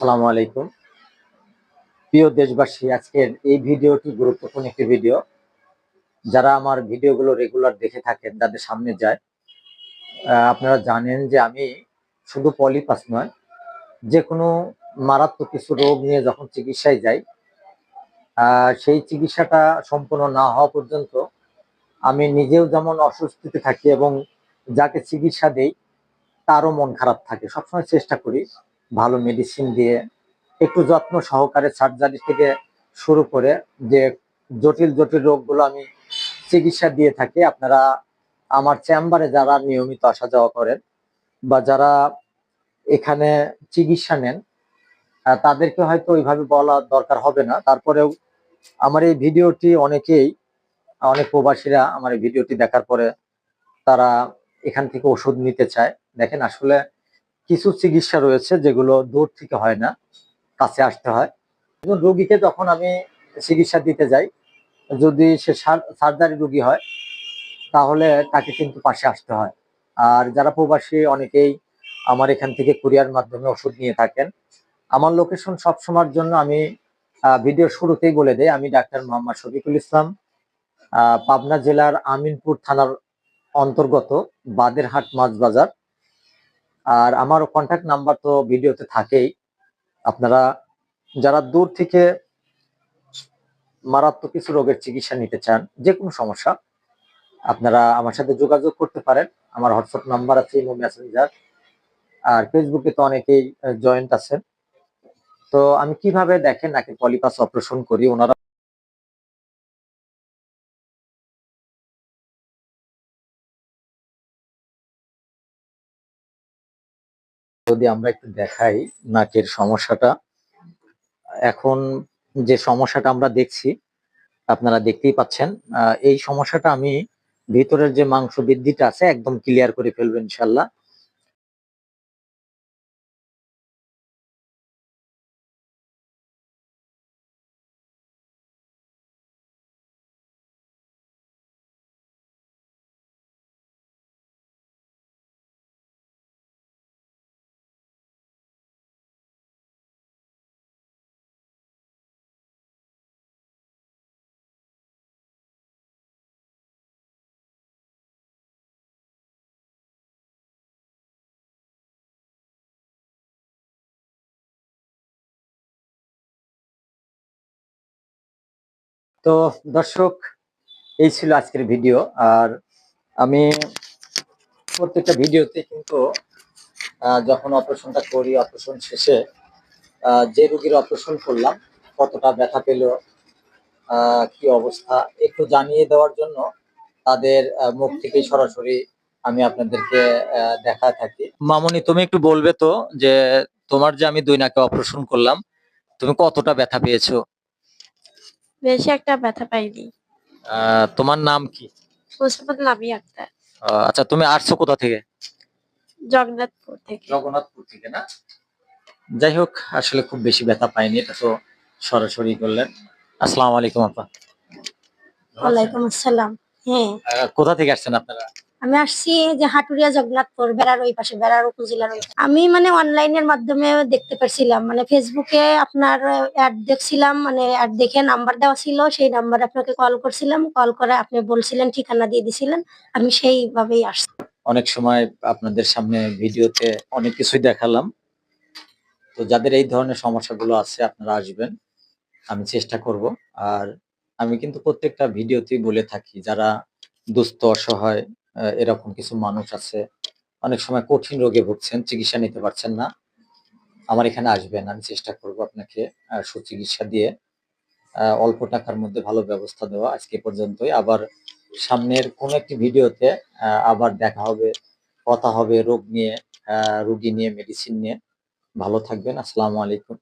আসসালামু আলাইকুম। প্রিয় দেশবাসী, আজকের এই ভিডিওটি গুরুত্বপূর্ণ একটি ভিডিও। যারা আমার ভিডিওগুলো রেগুলার দেখে থাকেন তাদের সামনে যায় আপনারা জানেন যে আমি শুধু পলিপাস নয় যে কোনো মারাত্মক কিছু রোগ নিয়ে যখন চিকিৎসায় যাই সেই চিকিৎসাটা সম্পূর্ণ না হওয়া পর্যন্ত আমি নিজেও যেমন অস্বস্তিতে থাকি এবং যাকে চিকিৎসা দেই, তারও মন খারাপ থাকে। সবসময় চেষ্টা করি ভালো মেডিসিন দিয়ে একটু যত্ন সহকারে সার্জারি থেকে শুরু করে যে জটিল জটিল রোগগুলো আমি চিকিৎসা দিয়ে থাকি, আপনারা আমার চেম্বারে যারা নিয়মিত আসা যাওয়া করেন বা যারা এখানে চিকিৎসা নেন তাদেরকে হয়তো ওইভাবে বলা দরকার হবে না। তারপরেও আমার এই ভিডিওটি অনেকেই, অনেক প্রবাসীরা আমার এই ভিডিওটি দেখার পরে তারা এখান থেকে ওষুধ নিতে চায়। দেখেন আসলে কিছু চিকিৎসা রয়েছে যেগুলো দূর থেকে হয় না, কাছে আসতে হয়। এবং রোগীকে যখন আমি চিকিৎসা দিতে যাই, যদি সে সার্জারি রোগী হয়, তাহলে তাকে কিন্তু পাশে আসতে হয়। আর যারা প্রবাসী, অনেকেই আমার এখান থেকে কুরিয়ার মাধ্যমে ওষুধ নিয়ে থাকেন। আমার লোকেশন সবসময়ের জন্য আমি ভিডিও শুরুতেই বলে দেই। আমি ডাক্তার মোহাম্মদ শফিকুল ইসলাম। পাবনা জেলার আমিনপুর থানার অন্তর্গত বাদেরহাট মাছ বাজার। আর আমার কন্ট্যাক্ট নাম্বার তো ভিডিওতে থাকেই। আপনারা যারা দূর থেকে মারাত্মক কিছু রোগের চিকিৎসা নিতে চান যে কোনো সমস্যা, আপনারা আমার সাথে যোগাযোগ করতে পারেন। আমার হোয়াটসঅ্যাপ নাম্বার আছে, ইমো, মেসেঞ্জার। আর ফেসবুকে তো অনেকেই জয়েন্ট আছেন। তো আমি কীভাবে দেখেন নাকি পলিপাস অপারেশন করি? ওনারা যদি আমরা একটু দেখাই নাকের সমস্যাটা, এখন যে সমস্যাটা আমরা দেখছি, আপনারা দেখতেই পাচ্ছেন এই সমস্যাটা আমি ভিতরের যে মাংস বৃদ্ধিটা আছে একদম ক্লিয়ার করে ফেলব ইনশাল্লাহ। তো দর্শক, এই ছিল আজকের ভিডিও। আর আমি প্রত্যেকটা ভিডিওতে কিন্তু যখন অপারেশনটা করি অপারেশন শেষে যে রুগীর অপারেশন করলাম, কতটা ব্যথা পেল কি অবস্থা, একটু জানিয়ে দেওয়ার জন্য তাদের মুখ থেকেই সরাসরি আমি আপনাদেরকে দেখায় থাকি। মামনি, তুমি একটু বলবে তো যে, তোমার যে আমি দুই নাকে অপারেশন করলাম, তুমি কতটা ব্যথা পেয়েছ? বেশি একটা ব্যথা পাইনি। আহ, তোমার নাম কি? পুষ্পপদ লামি আক্তার। আহ, আচ্ছা তুমি আসছো কোথা থেকে? জগন্নাথপুর থেকে। জগন্নাথপুর থেকে না? যাই হোক আসলে খুব বেশি ব্যথা পাইনি এটা তো সরাসরি করলেন। আসসালামু আলাইকুম আপা। ওয়ালাইকুম আসসালাম। হ্যাঁ। আহ, কোথা থেকে আসছেন আপনারা? আমি আসছি যে হাটুরিয়া জগন্নাথপুর বেড়ার ওই পাশে, বেড়ার উপজেলার আমি মানে অনলাইনের মাধ্যমে দেখতে পারছিলাম মানে ফেসবুকে আপনার অ্যাড দেখছিলাম মানে অ্যাড দেখে নাম্বার দেওয়া ছিল, সেই নাম্বারে আপনাকে কল করছিলাম কল করে আপনি বলছিলেন, ঠিকানা দিয়ে দিছিলেন, আমি সেইভাবেই আসছি। অনেক সময় আপনাদের সামনে ভিডিওতে অনেক কিছুই দেখালাম। তো যাদের এই ধরনের সমস্যাগুলো আছে, আপনারা আসবেন, আমি চেষ্টা করব। আর আমি কিন্তু প্রত্যেকটা ভিডিওতেই বলে থাকি, যারা দুস্থ, অসহায় এরকম কিছু মানুষ আছে। অনেক সময় কঠিন রোগে ভুগছেন, চিকিৎসা নিতে পারছেন না। আমার এখানে আসবেন আমি চেষ্টা করব আপনাকে সুচিকিৎসা দিয়ে। অল্প টাকার মধ্যে ভালো ব্যবস্থা দেওয়া। আজকে পর্যন্তই। আবার সামনের কোন একটি ভিডিওতে আবার দেখা হবে, কথা হবে রোগ নিয়ে রোগী নিয়ে মেডিসিন নিয়ে। ভালো থাকবেন। আসসালামু আলাইকুম।